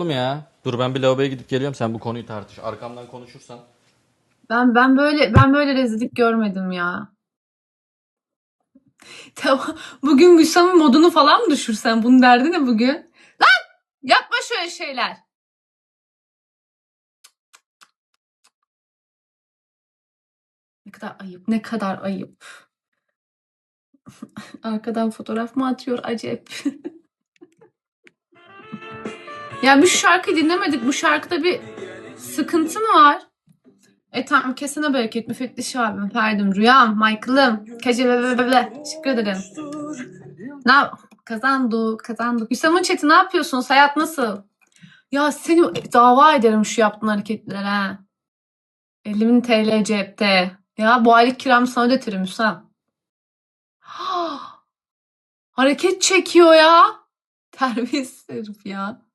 Oğlum ya. Dur ben bir lavaboya gidip geliyorum sen bu konuyu tartış. Arkamdan konuşursan. Ben ben böyle ben böyle rezillik görmedim ya. Tamam. Bugün Gülşah'ın modunu falan mı düşürsen? Bunun derdi ne bugün? Lan! Yapma şöyle şeyler. Ne kadar ayıp, ne kadar ayıp. Arkadan fotoğraf mı atıyor acep? ya biz şu şarkıyı dinlemedik. Bu şarkıda bir sıkıntı mı var? E tamam kesene bereket müfettiş abim Ferdim Rüyam Michael'ım Kece ve ve ve ve teşekkür ederim. Ne yap- kazandık kazandık. Hüsam'ın chat'i ne yapıyorsunuz? Hayat nasıl? Ya seni dava ederim şu yaptığın hareketlere. ha. 50 bin TL cepte. Ya bu aylık kiramı sana ödetirim Hüsam. Hareket çekiyor ya. Terbiyesiz herif ya.